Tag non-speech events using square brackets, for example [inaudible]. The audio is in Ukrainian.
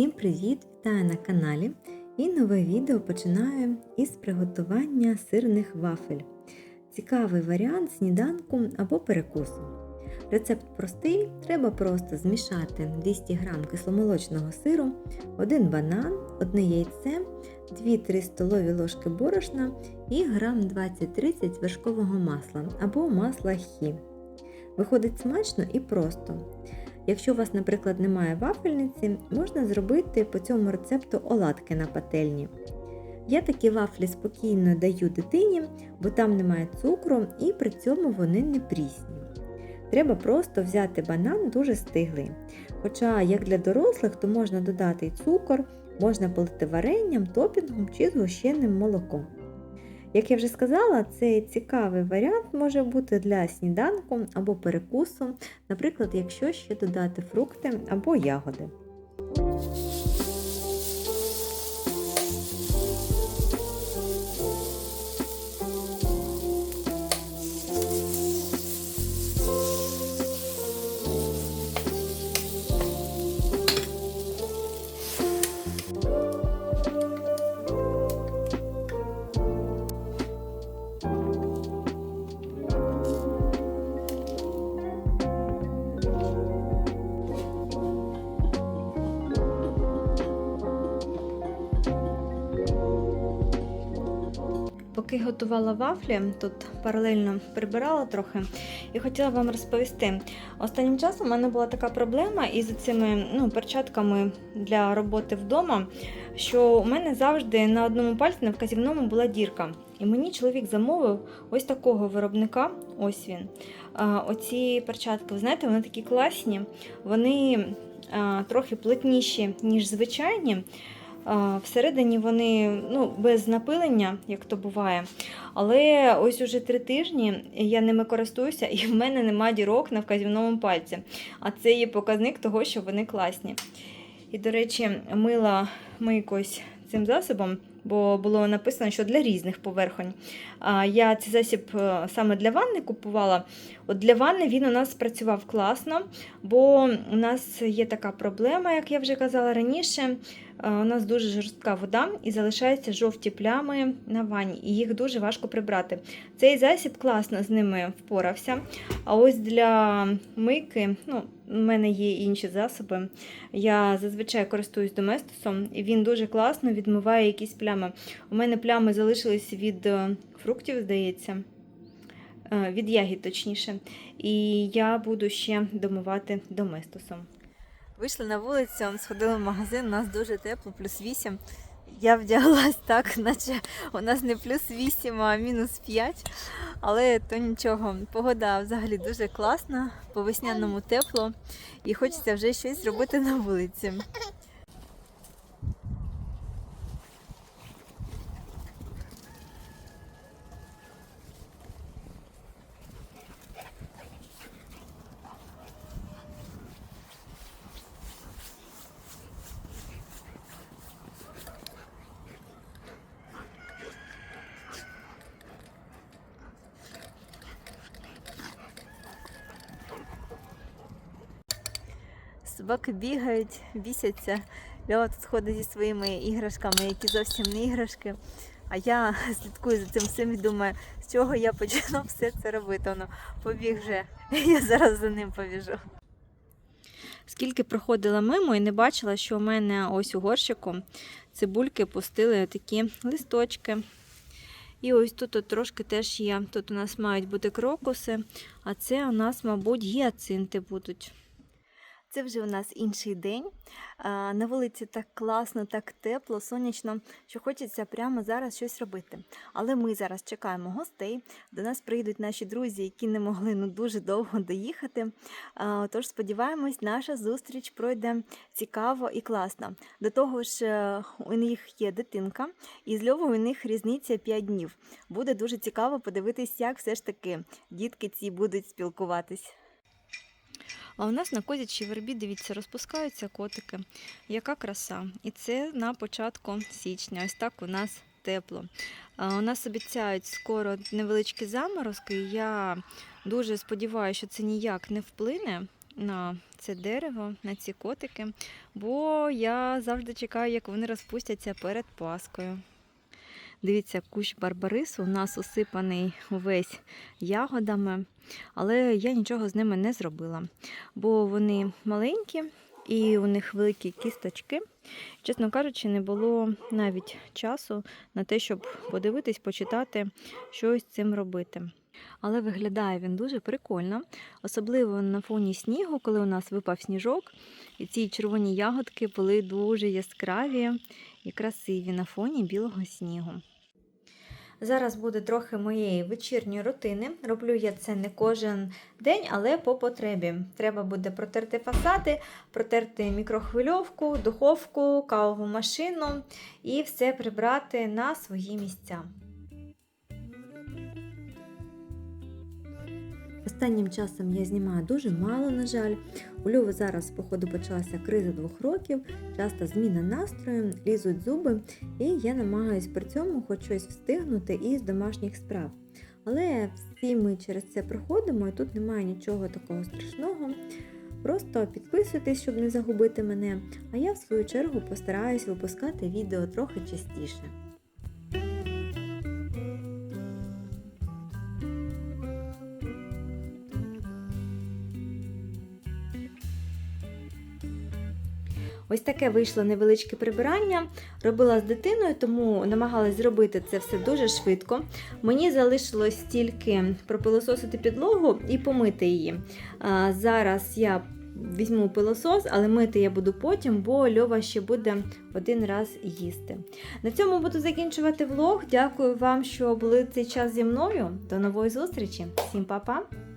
Всім привіт! Вітаю на каналі! І нове відео починаю із приготування сирних вафель. Цікавий варіант сніданку або перекусу. Рецепт простий, треба просто змішати 200 г кисломолочного сиру, 1 банан, 1 яйце, 2-3 столові ложки борошна і грам 20-30 вершкового масла або масла хі. Виходить смачно і просто. Якщо у вас, наприклад, немає вафельниці, можна зробити по цьому рецепту оладки на пательні. Я такі вафлі спокійно даю дитині, бо там немає цукру і при цьому вони не прісні. Треба просто взяти банан дуже стиглий. Хоча, як для дорослих, то можна додати і цукор, можна полити варенням, топінгом чи згущеним молоком. Як я вже сказала, цей цікавий варіант може бути для сніданку або перекусу, наприклад, якщо ще додати фрукти або ягоди. Поки готувала вафлі, тут паралельно прибирала трохи і хотіла вам розповісти. Останнім часом у мене була така проблема із цими ну, перчатками для роботи вдома, що у мене завжди на одному пальці на вказівному була дірка. І мені чоловік замовив ось такого виробника. Ось він. Оці перчатки, ви знаєте, вони такі класні, вони трохи плотніші, ніж звичайні. Всередині вони ну, без напилення, як то буває. Але ось уже три тижні я ними користуюся, і в мене нема дірок на вказівному пальці. А це є показник того, що вони класні. І, до речі, мила мийкось цим засобом, бо було написано, що для різних поверхонь. Я цей засіб е, саме для ванни купувала. От Для ванни він у нас спрацював класно, бо у нас є така проблема, як я вже казала раніше. Е, У нас дуже жорстка вода і залишаються жовті плями на ванні, і їх дуже важко прибрати. Цей засіб класно з ними впорався. А ось для мийки, ну, у мене є інші засоби. Я зазвичай користуюсь доместосом, і він дуже класно відмиває якісь плями. У мене плями залишились від е, фруктів, здається. Е, Від ягід, точніше. І я буду ще домивати доместосом. Вийшли на вулицю, сходили в магазин, у нас дуже тепло, плюс 8. Я вдяглась [laughs] так, наче у нас не плюс 8, а мінус 5. Але то нічого. Погода взагалі дуже класна, по весняному тепло, і хочеться вже щось зробити на вулиці. Собаки бігають, бісяться. Льова тут ходить зі своїми іграшками, які зовсім не іграшки. А я [laughs] слідкую за цим всім і думаю, з чого я почну [laughs] все це робити. Воно побіг вже. [laughs] Я зараз за ним побіжу. Скільки проходила мимо і не бачила, що у мене ось у горщику цибульки пустили такі листочки. І ось тут от трошки теж є. Тут у нас мають бути крокуси, а це у нас, мабуть, гіацинти будуть. Це вже у нас інший день. На вулиці так класно, так тепло, сонячно, що хочеться прямо зараз щось робити. Але ми зараз чекаємо гостей. До нас прийдуть наші друзі, які не могли ну дуже довго доїхати. Тож сподіваємось, наша зустріч пройде цікаво і класно. До того ж, е, у них є дитинка, і з Льовою у них різниця 5 днів. Буде дуже цікаво подивитись, як все ж таки дітки ці будуть спілкуватись. А у нас на козячій вербі, дивіться, розпускаються котики. Яка краса. І це на початку січня. Ось так у нас тепло. У нас обіцяють скоро невеличкі заморозки. Я дуже сподіваюся, що це ніяк не вплине на це дерево, на ці котики, бо я завжди чекаю, як вони розпустяться перед Паскою. Дивіться, кущ барбарису у нас усипаний увесь ягодами, але я нічого з ними не зробила, бо вони маленькі і у них великі кісточки. Чесно кажучи, не було навіть часу на те, щоб подивитись, почитати, що з цим робити. Але виглядає він дуже прикольно, особливо на фоні снігу, коли у нас випав сніжок, і ці червоні ягодки були дуже яскраві і красиві на фоні білого снігу. Зараз буде трохи моєї вечірньої рутини. Роблю я це не кожен день, але по потребі. Треба буде протерти фасади, протерти мікрохвильовку, духовку, кавову машину і все прибрати на свої місця. Останнім часом я знімаю дуже мало, на жаль. У Льови зараз, походу, почалася криза двох років, часто зміна настрою, лізуть зуби, і я намагаюсь при цьому хоч щось встигнути із домашніх справ. Але всі ми через це проходимо, і тут немає нічого такого страшного. Просто підписуйтесь, щоб не загубити мене, а я в свою чергу постараюсь випускати відео трохи частіше. Ось таке вийшло невеличке прибирання. Робила з дитиною, тому намагалась зробити це все дуже швидко. Мені залишилось тільки пропилососити підлогу і помити її. Зараз я візьму пилосос, але мити я буду потім, бо Льова ще буде один раз їсти. На цьому буду закінчувати влог. Дякую вам, що були цей час зі мною. До нової зустрічі. Всім па-па!